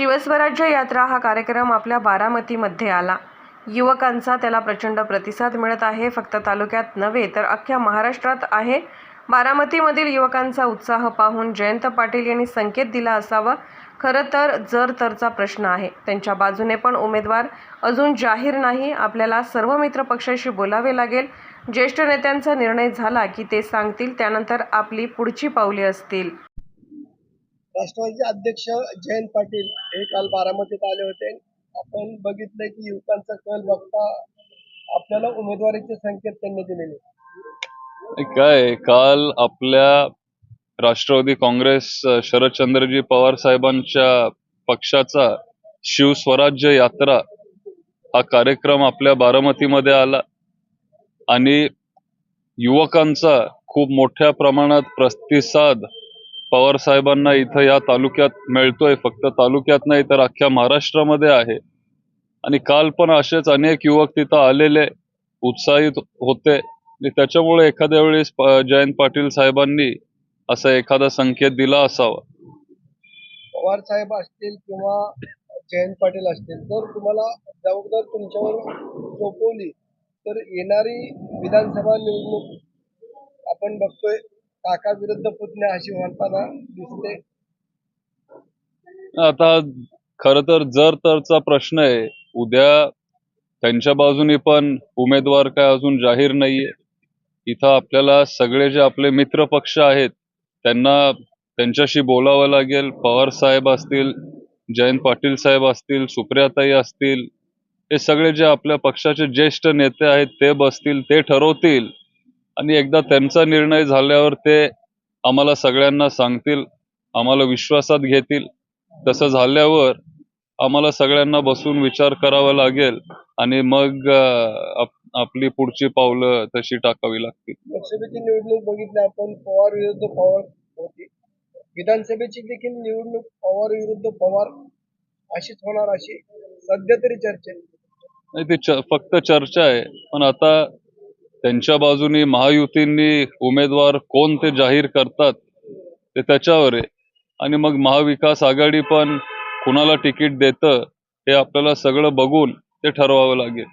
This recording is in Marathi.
शिवस्वराज्य यात्रा हा कार्यक्रम आपल्या बारामतीमध्ये आला. युवकांचा त्याला प्रचंड प्रतिसाद मिळत आहे. फक्त तालुक्यात नव्हे तर अख्ख्या महाराष्ट्रात आहे. बारामतीमधील युवकांचा उत्साह पाहून जयंत पाटील यांनी संकेत दिला असावा. खरं तर जर तरचा प्रश्न आहे. त्यांच्या बाजूने पण उमेदवार अजून जाहीर नाही. आपल्याला सर्व मित्र पक्षाशी बोलावे लागेल. ज्येष्ठ नेत्यांचा निर्णय झाला की ते सांगतील. त्यानंतर आपली पुढची पावले असतील. राष्ट्रवादीचे अध्यक्ष जयंत पाटील हे काल बारामतीत आले होते. आपण बघितलं की युवकांचा कल बघता आपल्याला उमेदवारीचे संकेत त्यांनी दिलेले. काय काल आपल्या राष्ट्रवादी काँग्रेस शरदचंद्रजी पवार साहेबांच्या पक्षाचा शिवस्वराज्य यात्रा हा कार्यक्रम आपल्या बारामतीमध्ये आला आणि युवकांचा खूप मोठ्या प्रमाणात प्रतिसाद पवार साहेबांना इथं या तालुक्यात मिळतोय फक्त तालुक्यात नाही तर अख्ख्या महाराष्ट्रामध्ये आहे. आणि काल पण असेच अनेक युवक तिथं आलेले उत्साहित होते. आणि त्याच्यामुळे एखाद्या वेळेस जयंत पाटील साहेबांनी असा एखादा संकेत दिला असावा. पवार साहेब असतील किंवा जयंत पाटील असतील तर तुम्हाला जबाबदार तुमच्यावर सोपवली. तर येणारी विधानसभा निवडणूक आपण बघतोय काका विरुद्ध पुतण्या अशी म्हणताना दिसते. आता खर तर जर तरचा प्रश्न आहे उद्या त्यांच्या बाजूने पण उमेदवार काय अजून जाहीर नाहीये. इथं आपल्याला सगळे जे आपले मित्र पक्ष आहेत त्यांना त्यांच्याशी बोलावं लागेल. पवार साहेब असतील जयंत पाटील साहेब असतील सुप्रियाताई असतील हे सगळे जे आपल्या पक्षाचे ज्येष्ठ नेते आहेत ते बसतील ते ठरवतील. आणि एकदा त्यांचा निर्णय झाल्यावर ते आम्हाला सगळ्यांना सांगतील आम्हाला विश्वासात घेतील. तसं झाल्यावर आम्हाला सगळ्यांना बसून विचार करावा लागेल आणि मग आपली पुढची पावलं तशी टाकावी लागतील. लोकसभेची निवडणूक बघितली आपण पवार विरुद्ध पवार होती. विधानसभेची देखील निवडणूक पवार विरुद्ध पवार अशीच होणार अशी सध्या तरी चर्चा. नाही ती फक्त चर्चा आहे. पण आता त्यांच्या बाजूनी महायुतींनी उमेदवार कोण ते जाहीर करतात ते त्याच्यावर आहे. आणि मग महाविकास आघाडी पण कुणाला तिकीट देतं हे आपल्याला सगळं बघून ते ठरवावं लागेल.